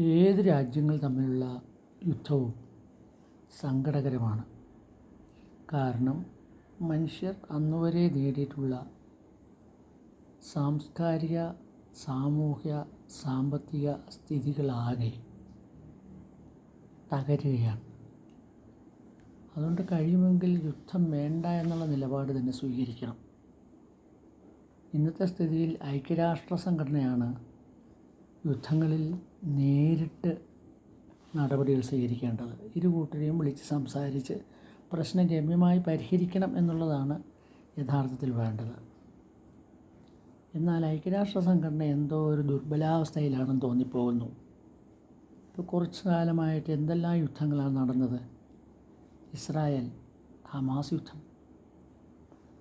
ഏത് രാജ്യങ്ങൾ തമ്മിലുള്ള യുദ്ധവും സങ്കടകരമാണ്. കാരണം മനുഷ്യർ അന്നുവരെ നേടിയിട്ടുള്ള സാംസ്കാരിക സാമൂഹ്യ സാമ്പത്തിക സ്ഥിതികളാകെ തകരുകയാണ്. അതുകൊണ്ട് കഴിയുമെങ്കിൽ യുദ്ധം വേണ്ട എന്നുള്ള നിലപാട് തന്നെ സ്വീകരിക്കണം. ഇന്നത്തെ സ്ഥിതിയിൽ ഐക്യരാഷ്ട്ര സംഘടനയാണ് യുദ്ധങ്ങളിൽ നേരിട്ട് നടപടികൾ സ്വീകരിക്കേണ്ടത്. ഇരു കൂട്ടരെയും വിളിച്ച് സംസാരിച്ച് പ്രശ്നം രമ്യമായി പരിഹരിക്കണം എന്നുള്ളതാണ് യഥാർത്ഥത്തിൽ വേണ്ടത്. എന്നാൽ ഐക്യരാഷ്ട്ര സംഘടന എന്തോ ഒരു ദുർബലാവസ്ഥയിലാണെന്ന് തോന്നിപ്പോകുന്നു. ഇപ്പോൾ കുറച്ച് കാലമായിട്ട് എന്തെല്ലാം യുദ്ധങ്ങളാണ് നടന്നത്? ഇസ്രായേൽ ഹമാസ് യുദ്ധം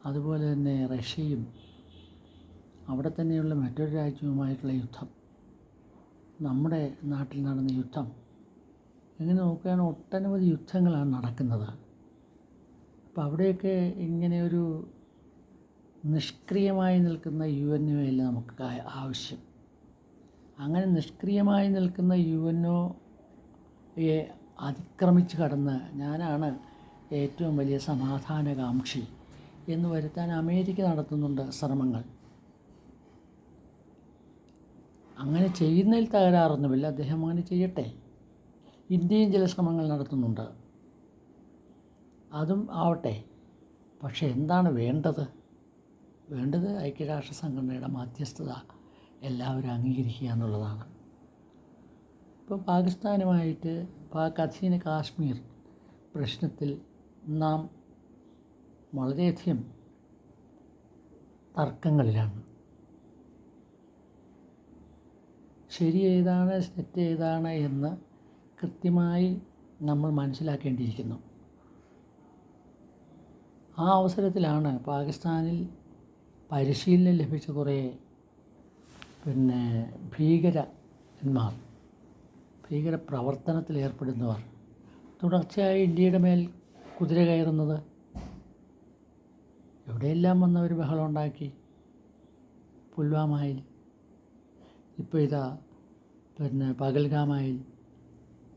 അതുപോലെ തന്നെ റഷ്യയും അവിടെ തന്നെയുള്ള മറ്റൊരു രാജ്യവുമായിട്ടുള്ള യുദ്ധം. നമ്മുടെ നാട്ടിൽ നടന്ന യുദ്ധം. ഇങ്ങനെ നോക്കുകയാണ് ഒട്ടനവധി യുദ്ധങ്ങളാണ് നടക്കുന്നത്. അപ്പോൾ അവിടെയൊക്കെ ഇങ്ങനെ ഒരു നിഷ്ക്രിയമായി നിൽക്കുന്ന യു എൻ നമുക്ക് ആവശ്യം? അങ്ങനെ നിഷ്ക്രിയമായി നിൽക്കുന്ന യു എൻ ഒയെ അതിക്രമിച്ച് കടന്ന് ഞാനാണ് ഏറ്റവും വലിയ സമാധാനകാംക്ഷി എന്ന് വരുത്താൻ അമേരിക്ക നടത്തുന്നുണ്ട് ശ്രമങ്ങൾ. അങ്ങനെ ചെയ്യുന്നതിൽ തകരാറൊന്നുമില്ല. അദ്ദേഹം അങ്ങനെ ചെയ്യട്ടെ. ഇന്ത്യയും ചില ശ്രമങ്ങൾ നടത്തുന്നുണ്ട്. അതും ആവട്ടെ. പക്ഷേ എന്താണ് വേണ്ടത്? വേണ്ടത് ഐക്യരാഷ്ട്ര സംഘടനയുടെ മധ്യസ്ഥത എല്ലാവരും അംഗീകരിക്കുക എന്നുള്ളതാണ്. ഇപ്പോൾ പാകിസ്ഥാനുമായിട്ട് പാക് അധീന കാശ്മീർ പ്രശ്നത്തിൽ നാം വളരെയധികം തർക്കങ്ങളിലാണ്. ശരി ഏതാണ് തെറ്റ് ഏതാണ് എന്ന് കൃത്യമായി നമ്മൾ മനസ്സിലാക്കേണ്ടിയിരിക്കുന്നു. ആ അവസരത്തിലാണ് പാകിസ്ഥാനിൽ പരിശീലനം ലഭിച്ച കുറേ പിന്നെ ഭീകരന്മാർ ഭീകര പ്രവർത്തനത്തിൽ ഏർപ്പെടുന്നവർ. തുടർച്ചയായി ഇന്ത്യയുടെ മേൽ കുതിര കയറുന്നത്. എവിടെയെല്ലാം വന്നവർ ബഹളം ഉണ്ടാക്കി? പുൽവാമയിൽ. ഇപ്പോൾ ഇതാ പിന്നെ പകൽഗാമയിൽ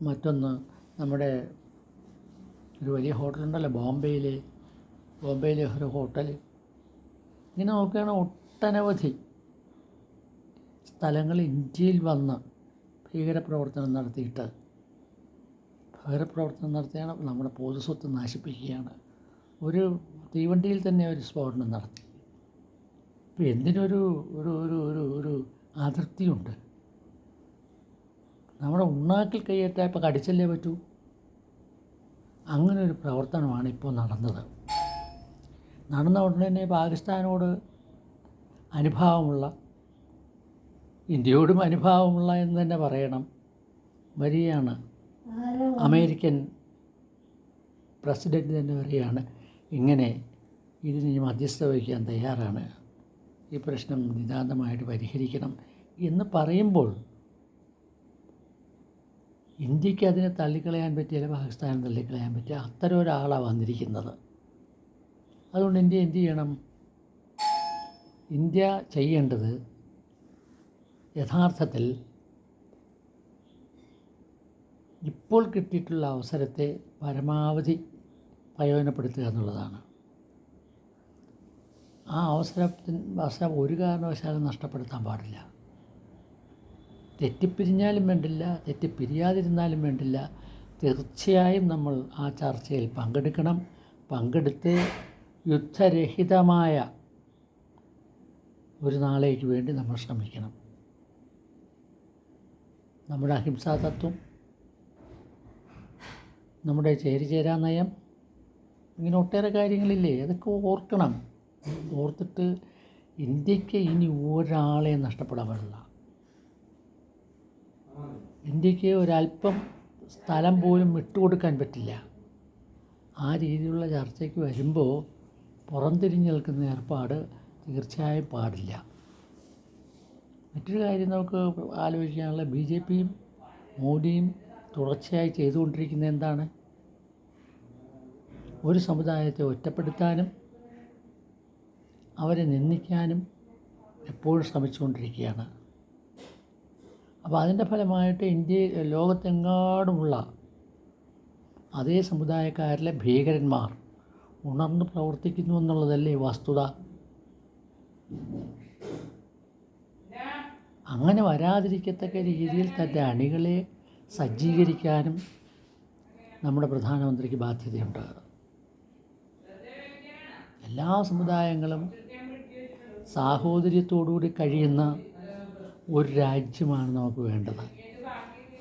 മറ്റൊന്ന് നമ്മുടെ ഒരു വലിയ ഹോട്ടലുണ്ടല്ലോ ബോംബെയിൽ ബോംബെയിലെ ഒരു ഹോട്ടൽ ഇങ്ങനെ നോക്കുകയാണ് ഒട്ടനവധി സ്ഥലങ്ങൾ ഇന്ത്യയിൽ വന്ന് ഭീകരപ്രവർത്തനം നടത്തിയിട്ട്. ഭീകരപ്രവർത്തനം നടത്തിയാണ് നമ്മുടെ പൊതുസ്വത്ത് നശിപ്പിക്കുകയാണ്. ഒരു തീവണ്ടിയിൽ തന്നെ ഒരു സ്ഫോടനം നടത്തി. ഇപ്പോൾ എന്തിനൊരു ഒരു ഒരു ഒരു ഒരു അതിർത്തിയുണ്ട്. നമ്മുടെ ഉണ്ണാക്കിൽ കൈയേറ്റാൽ ഇപ്പോൾ കടിച്ചല്ലേ പറ്റൂ? അങ്ങനെ ഒരു പ്രവർത്തനമാണ് ഇപ്പോൾ നടന്നത്. നടന്ന ഉടനെ തന്നെ പാകിസ്ഥാനോട് അനുഭാവമുള്ള ഇന്ത്യയോടും അനുഭാവമുള്ള എന്ന് തന്നെ പറയണം. വരികയാണ്. അമേരിക്കൻ പ്രസിഡന്റ് തന്നെ വരികയാണ്. ഇങ്ങനെ ഇതിന് മധ്യസ്ഥ വഹിക്കാൻ തയ്യാറാണ്. ഈ പ്രശ്നം നിതാന്തമായിട്ട് പരിഹരിക്കണം എന്ന് പറയുമ്പോൾ ഇന്ത്യയ്ക്ക് അതിനെ തള്ളിക്കളയാൻ പറ്റിയ പാകിസ്ഥാനെ തള്ളിക്കളയാൻ പറ്റിയ അത്തരം ഒരാളാണ് വന്നിരിക്കുന്നത്. അതുകൊണ്ട് ഇന്ത്യ എന്ത് ചെയ്യണം? ഇന്ത്യ ചെയ്യേണ്ടത് യഥാർത്ഥത്തിൽ ഇപ്പോൾ കിട്ടിയിട്ടുള്ള അവസരത്തെ പരമാവധി പ്രയോജനപ്പെടുത്തുക എന്നുള്ളതാണ്. ആ അവസരത്തിന് അവസരം ഒരു കാരണവശാലും നഷ്ടപ്പെടുത്താൻ പാടില്ല. തെറ്റിപ്പിരിഞ്ഞാലും വേണ്ടില്ല തെറ്റിപ്പിരിയാതിരുന്നാലും വേണ്ടില്ല. തീർച്ചയായും നമ്മൾ ആ ചർച്ചയിൽ പങ്കെടുക്കണം. പങ്കെടുത്ത് യുദ്ധരഹിതമായ ഒരു നാളേക്ക് വേണ്ടി നമ്മൾ ശ്രമിക്കണം. നമ്മുടെ അഹിംസാ തത്വം നമ്മുടെ ചേരിചേരാ നയം ഇങ്ങനെ ഒട്ടേറെ കാര്യങ്ങളില്ലേ? അതൊക്കെ ഓർക്കണം. ഓർത്തിട്ട് ഇന്ത്യയ്ക്ക് ഇനി ഒരാളെ നഷ്ടപ്പെടാൻ പാടില്ല. ഇന്ത്യയ്ക്ക് ഒരല്പം സ്ഥലം പോലും വിട്ടുകൊടുക്കാൻ പറ്റില്ല. ആ രീതിയിലുള്ള ചർച്ചയ്ക്ക് വരുമ്പോൾ പുറംതിരിഞ്ഞ് നിൽക്കുന്ന ഏർപ്പാട് തീർച്ചയായും പാടില്ല. മറ്റൊരു കാര്യം നമുക്ക് ആലോചിക്കാനുള്ള ബി ജെ പിയും മോദിയും തുടർച്ചയായി ചെയ്തുകൊണ്ടിരിക്കുന്ന എന്താണ്? ഒരു സമുദായത്തെ ഒറ്റപ്പെടുത്താനും അവരെ നിന്ദിക്കാനും എപ്പോഴും ശ്രമിച്ചുകൊണ്ടിരിക്കുകയാണ്. അപ്പോൾ അതിന്റെ ഫലമായിട്ട് ഇന്ത്യ ലോകത്തെങ്ങാടുമുള്ള അതേ സമുദായക്കാരിലെ ഭീകരന്മാർ ഉണർന്ന് പ്രവർത്തിക്കുന്നു എന്നുള്ളതല്ലേ വസ്തുത? അങ്ങനെ വരാതിരിക്കത്തക്ക രീതിയിൽ തന്റെ അണികളെ സജ്ജീകരിക്കാനും നമ്മുടെ പ്രധാനമന്ത്രിക്ക് ബാധ്യതയുണ്ട്. എല്ലാ സമുദായങ്ങളും സാഹോദര്യത്തോടുകൂടി കഴിയുന്ന ഒരു രാജ്യമാണ് നമുക്ക് വേണ്ടത്.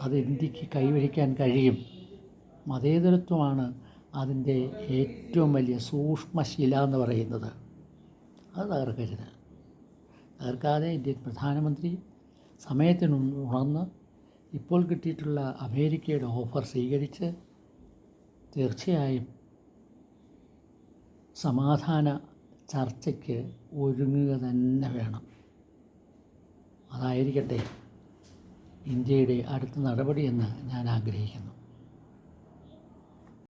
അത് ഇന്ത്യയ്ക്ക് കൈവരിക്കാൻ കഴിയും. മതേതരത്വമാണ് അതിന്റെ ഏറ്റവും വലിയ സൂക്ഷ്മശില എന്ന് പറയുന്നത്. അത് തകർക്കരുത്. തകർക്കാതെ ഇന്ത്യൻ പ്രധാനമന്ത്രി സമയത്തിന് ഉണർന്ന് ഇപ്പോൾ കിട്ടിയിട്ടുള്ള അമേരിക്കയുടെ ഓഫർ സ്വീകരിച്ച് തീർച്ചയായും സമാധാന ചർച്ചയ്ക്ക് ഒരുങ്ങുക തന്നെ വേണം. അതായിരിക്കട്ടെ ഇന്ത്യയുടെ അടുത്ത നടപടിയെന്ന് ഞാൻ ആഗ്രഹിക്കുന്നു.